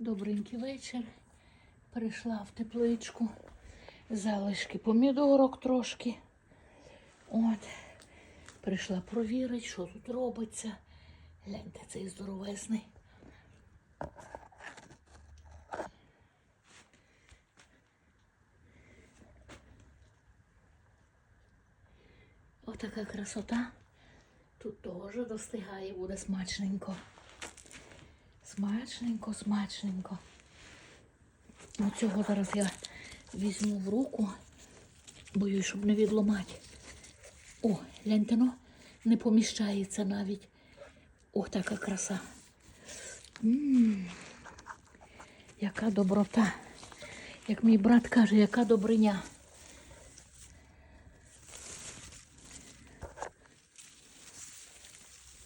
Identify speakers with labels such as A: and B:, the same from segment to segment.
A: Добренький вечір. Прийшла в тепличку. Залишки помідорок трошки. От. Прийшла провірити, що тут робиться. Гляньте, цей здоровезний. Отака красота. Тут теж достигає, буде смачненько. Смачненько, смачненько. Оцього зараз я візьму в руку, боюсь, щоб не відломати. О, гляньте, ну, не поміщається навіть. О, така краса. м яка доброта. Як мій брат каже, яка добриня.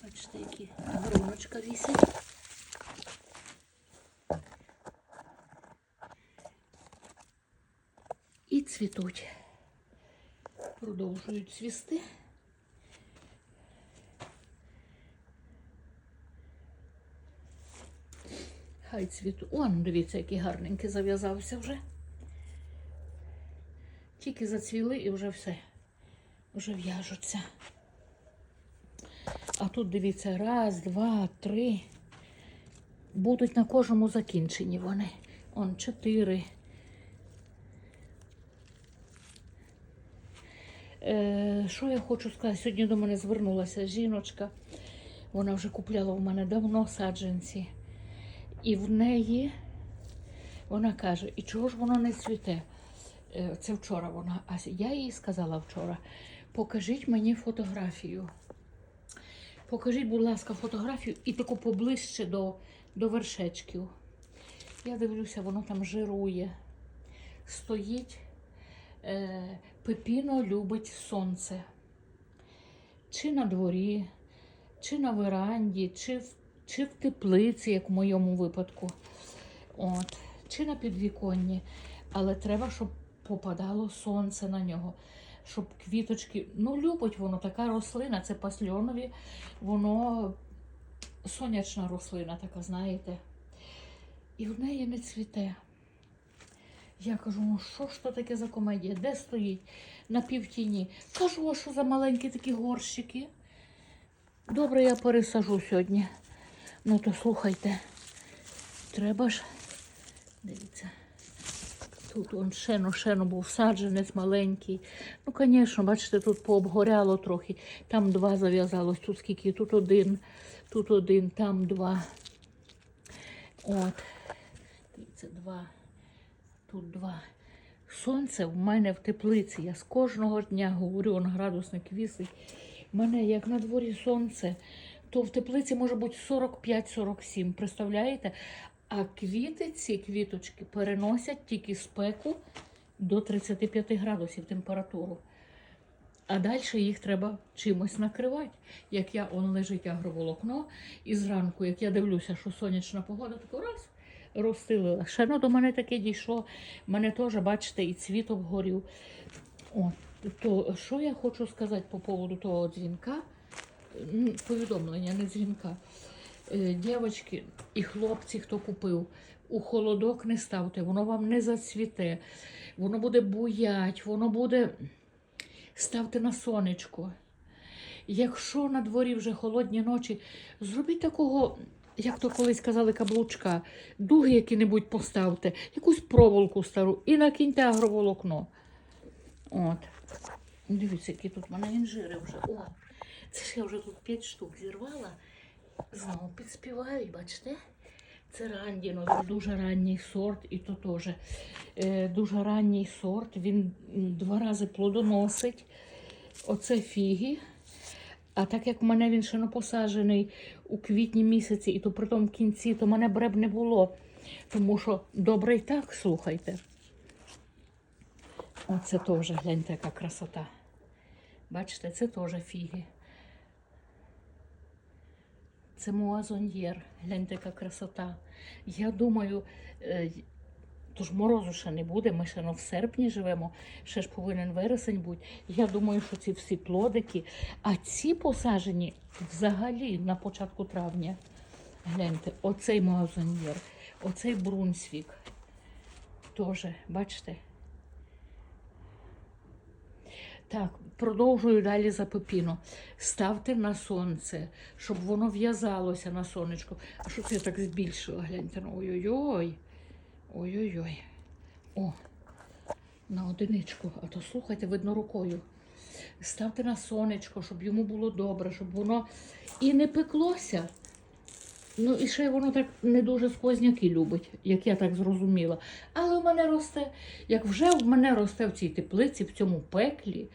A: Бачите, які гроночка вісять. Цвітуть. Продовжують цвісти. Хай цвіту. Ну дивіться, який гарненький зав'язався вже. Тільки зацвіли і вже все. Вже в'яжуться. А тут дивіться, раз, два, три. Будуть на кожному закінченні вони. Он чотири. Е, що я хочу сказати? Сьогодні до мене звернулася жіночка. Вона вже купляла в мене давно саджанці. І в неї вона каже, і чого ж воно не цвіте? Е, Це вчора вона. А я їй сказала вчора: покажіть мені фотографію. Покажіть, будь ласка, фотографію і таку поближче до, до вершечків. Я дивлюся, воно там жирує. Стоїть. Е, Пепіно любить сонце. Чи на дворі, чи на веранді, чи в, чи в теплиці, як в моєму випадку. От, чи на підвіконні. Але треба, щоб попадало сонце на нього. Щоб квіточки. Ну, любить воно, така рослина, це пасльонові, воно сонячна рослина, така, знаєте. І в неї не цвіте. Я кажу, ну що ж то таке за комедія? Де стоїть? На півтіні. Кажу, а що за маленькі такі горщики? Добре, я пересажу сьогодні. Ну то слухайте, треба ж. Дивіться. Тут он шено, шено був саджанець маленький. Ну, звісно, бачите, тут пообгоряло трохи. Там два зав'язалось, тут скільки, тут один, тут один, там два. От. Дивіться, два. Тут два. Сонце в мене в теплиці. Я з кожного дня говорю, он градусник вісить. У мене як на дворі сонце, то в теплиці може бути 45-47. Представляєте? А квіти, ці квіточки переносять тільки спеку до 35 градусів температуру. А далі їх треба чимось накривати. Як я он лежить агроволокно, і зранку, як я дивлюся, що сонячна погода, тако раз розстелила. Ще ну, до мене таке дійшло. Мене теж, бачите, і цвіт обгорів. От, то що я хочу сказати по поводу того дзвінка? Повідомлення, не дзвінка. Е, Дівчатки і хлопці, хто купив, у холодок не ставте, воно вам не зацвіте, воно буде буять, воно буде. Ставте на сонечко. Якщо на дворі вже холодні ночі, зробіть такого, як то колись казали, каблучка, дуги які-небудь поставте, якусь проволоку стару і накиньте агроволокно. От. Дивіться, які тут в мене інжири вже. О, це ж я вже тут 5 штук зірвала. Знову підспівають, бачите? Це рандіно, він дуже ранній сорт, і то теж е, дуже ранній сорт. Він два рази плодоносить. Оце фіги. А так як в мене він ще посаджений у квітні місяці, і то при тому кінці, то мене бреб не було. Тому що добре і так, слухайте. Оце теж, гляньте, яка красота. Бачите, це теж фіги. Це муазоньєр. Гляньте, яка красота. Я думаю, е, тож морозу ще не буде, ми ще ну, в серпні живемо, ще ж повинен вересень бути. Я думаю, що ці всі плодики, а ці посаджені взагалі на початку травня. Гляньте, оцей муазоньєр. Оцей Брунсвік. Теж, бачите? Так, продовжую далі за пепіно. Ставте на сонце, щоб воно в'язалося на сонечко. А що це я так збільшила? Гляньте. ну, Ой-ой-ой. Ой-ой-ой. О, на одиничку. А то слухайте, видно рукою. Ставте на сонечко, щоб йому було добре, щоб воно і не пеклося. Ну і ще воно так не дуже сквозняки любить, як я так зрозуміла. Але в мене росте, як вже в мене росте в цій теплиці, в цьому пеклі,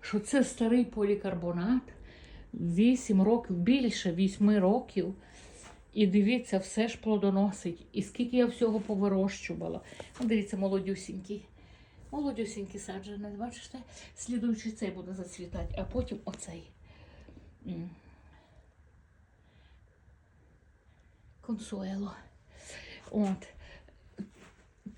A: що це старий полікарбонат, 8 років, більше 8 років. І дивіться, все ж плодоносить. І скільки я всього повирощувала. Ну, дивіться, молодюсінький. Молодюсінький саджанець, бачите? Слідуючий цей буде зацвітати, а потім оцей. Консуело. От.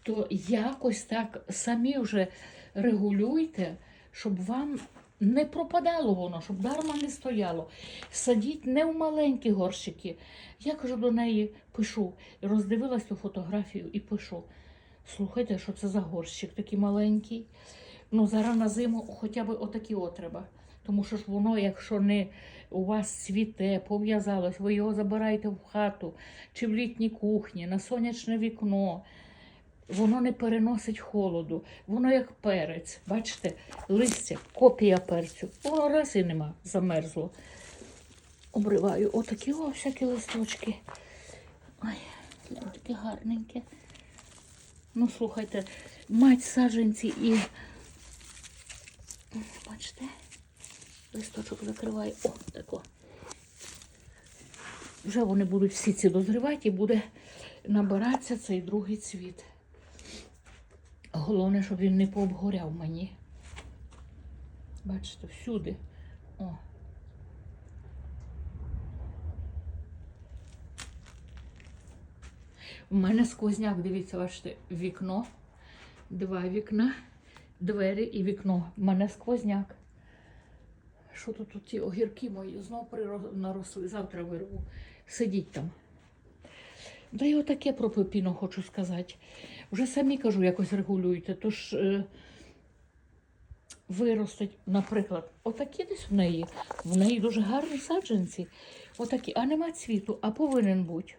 A: То якось так самі вже регулюйте, щоб вам не пропадало воно, щоб дарма не стояло. Садіть не в маленькі горщики. Я кажу до неї, пишу, роздивилась ту фотографію і пишу. Слухайте, що це за горщик такий маленький. Ну, зараз на зиму хоча б отакі от треба. Тому що ж воно, якщо не у вас цвіте, пов'язалось, ви його забираєте в хату чи в літній кухні, на сонячне вікно. Воно не переносить холоду. Воно як перець. Бачите, листя, копія перцю. Воно раз і нема, замерзло. Обриваю отакі о, всякі листочки. Ой, глянь, таке гарненьке. Ну, слухайте, мать саджанці і. Бачите, листочок закриває. О, тако. Вже вони будуть всі ці дозрівати і буде набиратися цей другий цвіт. Головне, щоб він не пообгоряв мені. Бачите, всюди. О. У мене сквозняк, дивіться, бачите, вікно, два вікна, двері і вікно. У мене сквозняк. Що тут, ті огірки мої знов наросли, завтра вирву. Сидіть там. Да й отаке про пепіно хочу сказати. Вже самі кажу, якось регулюйте. Тож е, виростуть, наприклад, отакі десь в неї. В неї дуже гарні саджанці. Отакі, а нема цвіту, а повинен бути.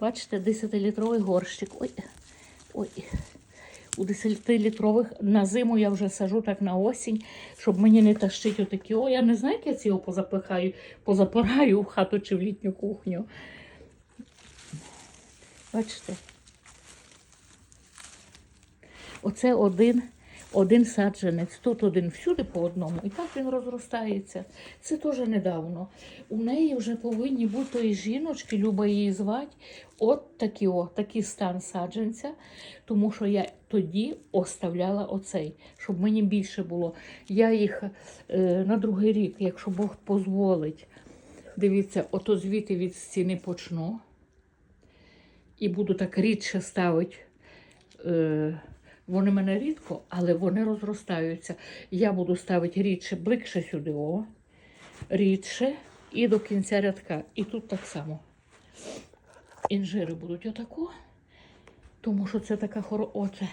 A: Бачите, 10-літровий горщик. Ой, ой. У 10-літрових на зиму я вже сажу так на осінь, щоб мені не тащити отакі. О, я не знаю, як я ці позапихаю, позапираю в хату чи в літню кухню. Бачите? Оце один, один саджанець, тут один всюди по одному. І так він розростається. Це теж недавно. У неї вже повинні бути жіночки, Люба її звати, от такі, о, такий стан саджанця, тому що я тоді оставляла оцей, щоб мені більше було. Я їх е, на другий рік, якщо Бог дозволить, дивіться, ото звідти від стіни почну і буду так рідше ставити. Е, вони мене рідко, але вони розростаються. Я буду ставити рідше, ближче сюди, о, рідше і до кінця рядка. І тут так само. Інжири будуть отако, тому що це така хоро... Оце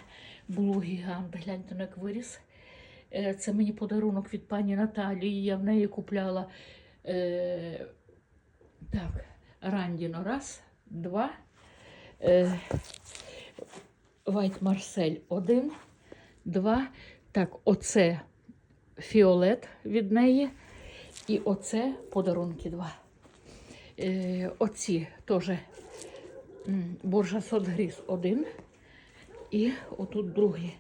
A: було гігант. Гляньте, як виріс. Е, Це мені подарунок від пані Наталії. Я в неї купляла е, так, Рандіно. Раз, два. Вайт Марсель один, два. Так, оце фіолет від неї. І оце подарунки два. Е, оці теж Боржасот Гріс один. І отут другий.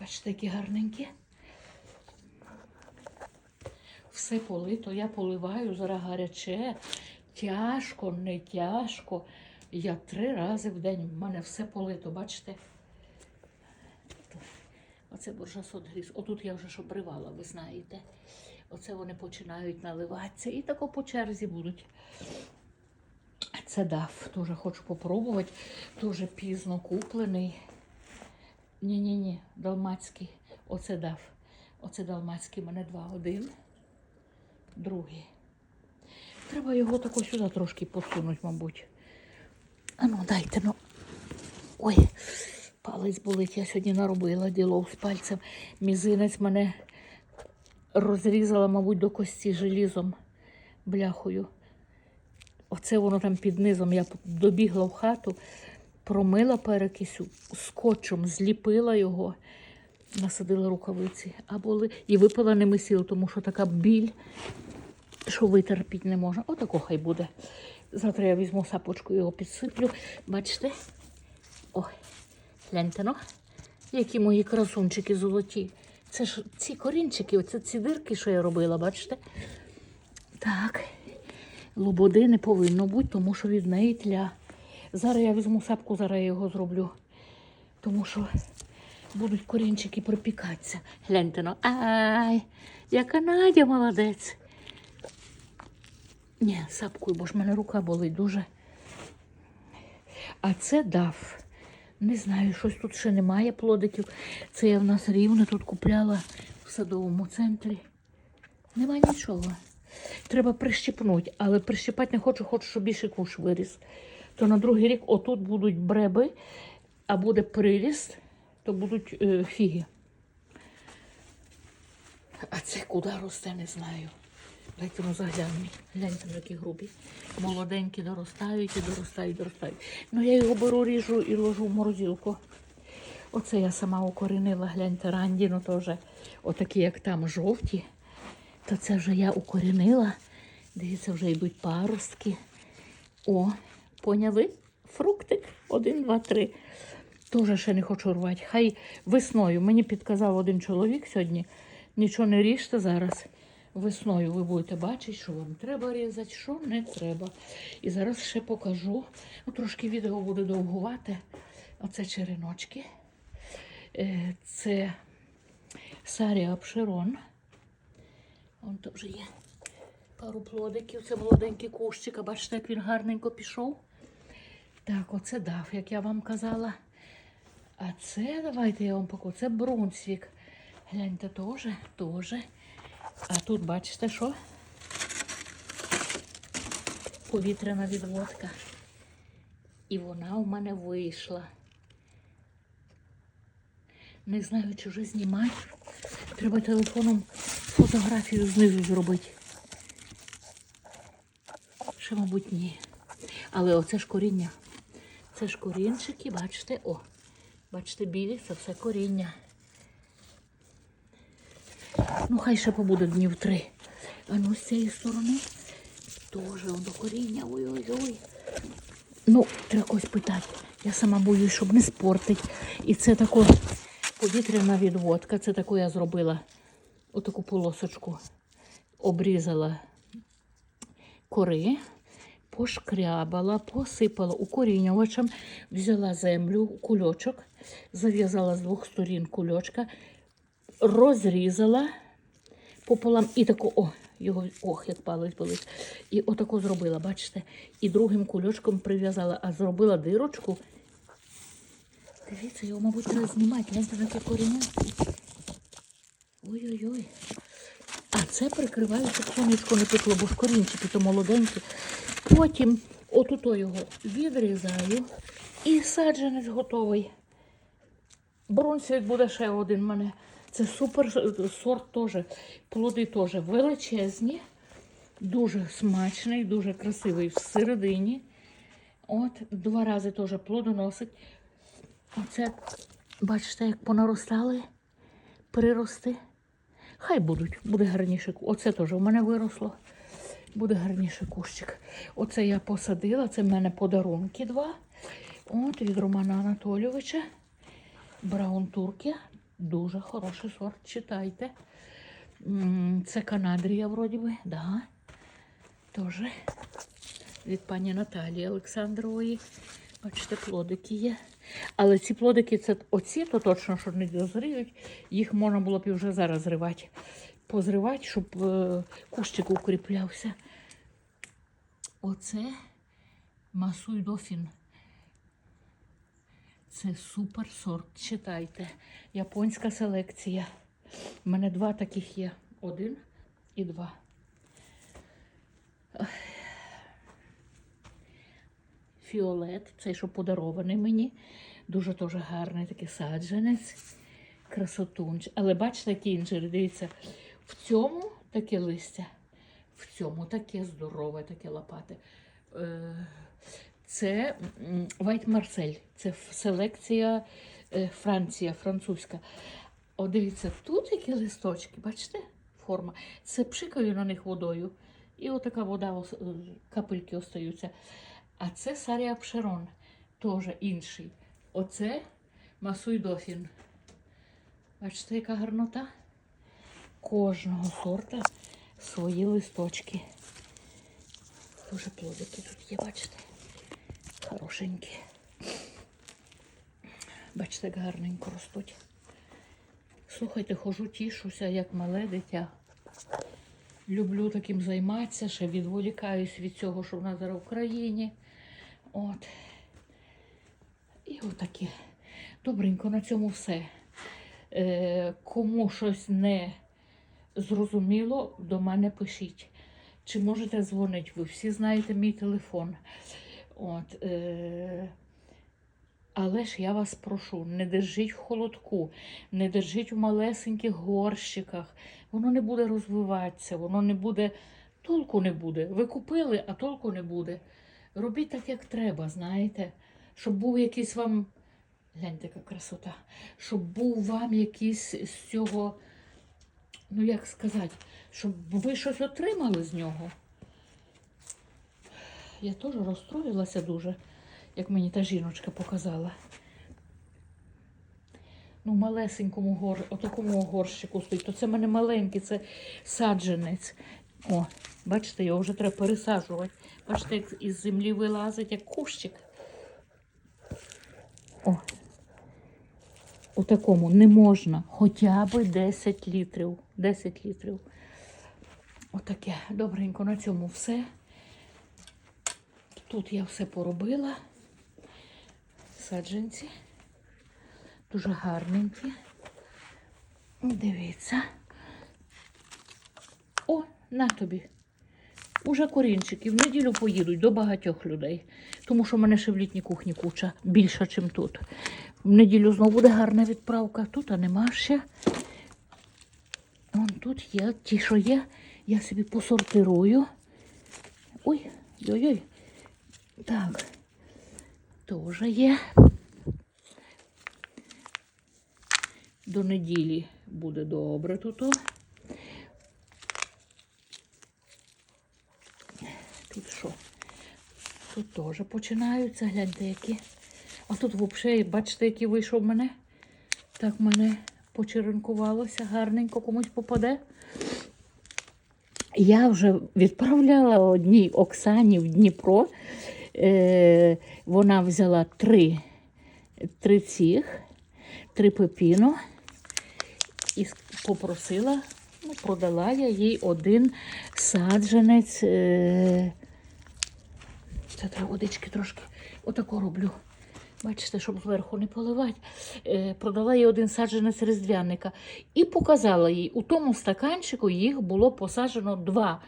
A: Бачите, які гарненькі. Все полито, я поливаю, зараз гаряче. Тяжко, не тяжко. Я три рази в день. в мене все полито, бачите? Оце буржасот гріз. Отут я вже ж обривала, ви знаєте. Оце вони починають наливатися і тако по черзі будуть. Це дав, теж хочу попробувати. Дуже пізно куплений. Ні-ні-ні, далмацький. Оце дав. Оце далмацький, мене два. Один, другий. Треба його тако сюди трошки посунути, мабуть. А ну, дайте, ну. Ой, палець болить, я сьогодні наробила ділов з пальцем. Мізинець мене розрізала, мабуть, до кості желізом, бляхою. Оце воно там під низом. Я добігла в хату, промила перекисю, скотчем зліпила його, насадила рукавиці, а були і випила ними сіл, тому що така біль, що витерпіти не можна. Отако хай буде. Завтра я візьму сапочку, його підсиплю. Бачите? Ой, гляньте, ну, які мої красунчики золоті. Це ж ці корінчики, оце ці дирки, що я робила, бачите? Так. Лободи не повинно бути, тому що від неї тля. Зараз я візьму сапку, зараз я його зроблю. Тому що будуть корінчики припікатися. Гляньте, ну. Ай, яка Надя молодець. Ні, сапкою, бо ж в мене рука болить дуже. А це дав. Не знаю, щось тут ще немає плодиків. Це я в нас рівно тут купляла в садовому центрі. Нема нічого. Треба прищипнути, але прищипати не хочу, хочу, щоб більше куш виріс. То на другий рік отут будуть бреби, а буде приріст, то будуть е, фіги. А це куди росте, не знаю. Дайте ну заглянемо. Гляньте, які грубі. Молоденькі доростають і доростають, доростають. Ну я його беру, ріжу і ложу в морозилку. Оце я сама укорінила, гляньте, ранді, ну то вже отакі, як там, жовті. То це вже я укорінила. Дивіться, вже йдуть паростки. О, поняли? Фруктик. Один, два, три. Тоже ще не хочу рвати. Хай весною. Мені підказав один чоловік сьогодні. Нічого не ріжте зараз. Весною ви будете бачити, що вам треба різати, що не треба. І зараз ще покажу. Ну, трошки відео буде довгувати. Оце череночки. Е, Це Сарія Обширон. Вон вже є пару плодиків. Це молоденький кущик. А бачите, як він гарненько пішов. Так, оце дав, як я вам казала. А це, давайте я вам покажу, це Брунсвік. Гляньте, теж, теж. А тут бачите що? Повітряна відводка. І вона у мене вийшла. Не знаю, чи вже знімати. Треба телефоном фотографію знизу зробити. Ще, мабуть, ні. Але оце ж коріння. Це ж корінчики, бачите, о, бачите, білі, це все коріння. Ну, хай ще побуде днів три. А ну з цієї сторони теж до коріння. Ой-ой-ой. Ну, треба когось питати. Я сама боюсь, щоб не спортить. І це тако повітряна відводка. Це таку я зробила. Отаку полосочку. Обрізала кори, пошкрябала, посипала укорінювачем, взяла землю, кульочок, зав'язала з двох сторін кульочка, розрізала пополам і тако, о, його, ох, як палець болить. І отако зробила, бачите? І другим кульочком прив'язала, а зробила дирочку. Дивіться, його, мабуть, треба знімати. Гляньте на коріння. Ой-ой-ой. А це прикриваю, щоб сонечко не пекло, бо ж корінчики то молоденькі. Потім отуто його відрізаю і саджанець готовий. Бронсвік буде ще один в мене. Це супер сорт теж. Плоди теж величезні, дуже смачний, дуже красивий всередині. От, два рази теж плодоносить. Оце, бачите, як понаростали прирости. Хай будуть, буде гарніше. Оце теж у мене виросло. Буде гарніше кущик. Оце я посадила, це в мене подарунки два. От від Романа Анатолійовича. Браун Туркія. Дуже хороший сорт, читайте. Це Канадрія, вроді би, да. Теж від пані Наталії Олександрової. Бачите, плодики є. Але ці плодики, це оці, то точно, що не дозріють, їх можна було б і вже зараз зривати. Позривати, щоб е, кущик укріплявся. Оце Масуй Дофін. Це супер сорт. Читайте. Японська селекція. У мене два таких є. Один і два. Фіолет, цей, що подарований мені. Дуже теж гарний такий саджанець. Красотунч. Але бачите, який інжир, дивіться, в цьому таке листя, в цьому таке здорове, таке лопате. Це м, White Marcel, це селекція е, Франція, французька. О, дивіться, тут які листочки, бачите? Форма. Це пшикаю на них водою. І отака вода, е, капельки остаються. А це Сарія Пшерон, теж інший. Оце Масуй Дофін. Бачите, яка гарнота? Кожного сорта свої листочки. Дуже плодики тут є, бачите? Хорошенькі. Бачите, як гарненько ростуть. Слухайте, хожу, тішуся, як мале дитя. Люблю таким займатися, ще відволікаюсь від цього, що в нас зараз в Україні. От. І отаке. Добренько, на цьому все. Е, кому щось не зрозуміло, до мене пишіть. Чи можете дзвонити? Ви всі знаєте мій телефон. От, е, але ж я вас прошу, не держіть в холодку, не держіть в малесеньких горщиках. Воно не буде розвиватися, воно не буде, толку не буде. Ви купили, а толку не буде. Робіть так, як треба, знаєте, щоб був якийсь вам. Гляньте, яка красота. Щоб був вам якийсь з цього, ну як сказати, щоб ви щось отримали з нього. Я теж розстроїлася дуже, як мені та жіночка показала. Ну, малесенькому гор, отакому горщику стоїть. То це в мене маленький, це саджанець. О, бачите, його вже треба пересаджувати. Бачите, як із землі вилазить, як кущик. О. У такому не можна хоча б 10 літрів. 10 літрів. Отаке. Добренько, на цьому все. Тут я все поробила. Саджанці. Дуже гарненькі. Дивіться. О, на тобі. Уже корінчики в неділю поїдуть до багатьох людей. Тому що в мене ще в літній кухні куча більша, ніж тут. В неділю знову буде гарна відправка. Тут а нема ще. Вон тут є ті, що є. Я собі посортирую. Ой, ой-ой. Так. Теж є. До неділі буде добре тут. Тут що? Тут теж починаються, гляньте, які. А тут взагалі, бачите, який вийшов мене. Так мене почеренкувалося, гарненько комусь попаде. Я вже відправляла одній Оксані в Дніпро. Е, вона взяла три, три цих, три пепіно і попросила, ну, продала я їй один саджанець. Е, це треба водички трошки. Отако роблю. Бачите, щоб зверху не поливати. Е, продала їй один саджанець різдвяника і показала їй, у тому стаканчику їх було посаджено два.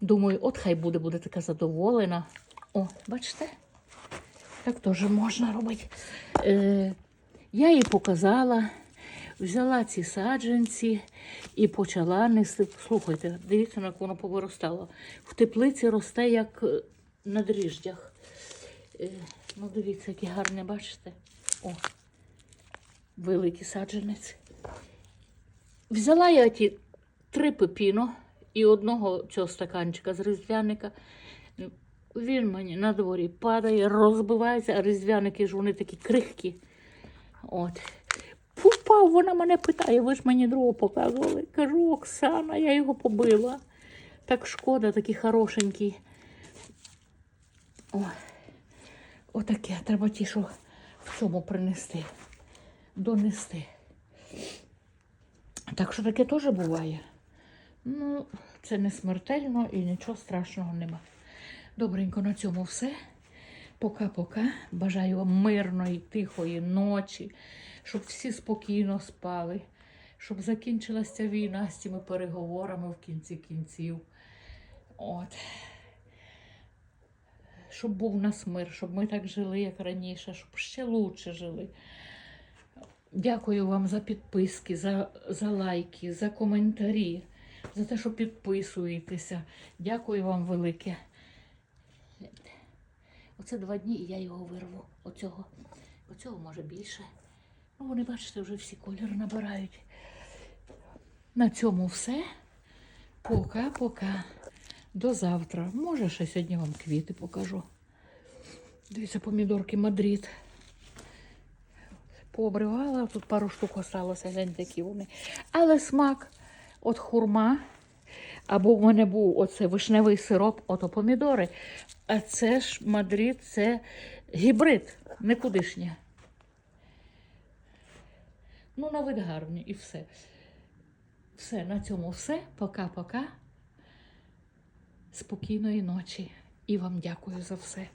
A: Думаю, от хай буде, буде така задоволена. О, бачите? Так теж можна робити. Е, я їй показала, взяла ці саджанці і почала нести. Слухайте, дивіться, як воно повиростало. В теплиці росте, як е, на дріждях. Е, ну, дивіться, які гарні, бачите? О, великий саджанець. Взяла я ті три пепіно і одного цього стаканчика з різдвяника. Він мені на дворі падає, розбивається, а різдвяники ж вони такі крихкі. От. Попав, вона мене питає, ви ж мені другого показували. Кажу, Оксана, я його побила. Так шкода, такий хорошенький. Ой. Отаке, треба ті, що в цьому принести, донести. Так що таке теж буває. Ну, це не смертельно і нічого страшного нема. Добренько, на цьому все. Пока-пока. Бажаю вам мирної, тихої ночі, щоб всі спокійно спали, щоб закінчилася війна з цими переговорами в кінці кінців. От. щоб був у нас мир, щоб ми так жили, як раніше, щоб ще лучше жили. Дякую вам за підписки, за, за лайки, за коментарі, за те, що підписуєтеся. Дякую вам велике. Оце два дні і я його вирву. Оцього. Оцього може більше. Ну, вони, бачите, вже всі колір набирають. На цьому все. Пока-пока. До завтра. Може, ще сьогодні вам квіти покажу. Дивіться, помідорки Мадрид. Пообривала, тут пару штук осталося, гляньте, які вони. Але смак от хурма. Або в мене був оце вишневий сироп, ото помідори. А це ж Мадрид, це гібрид, никудишнє. Ну, на вид гарні і все. Все, на цьому все. Пока-пока. Спокійної ночі. І вам дякую за все.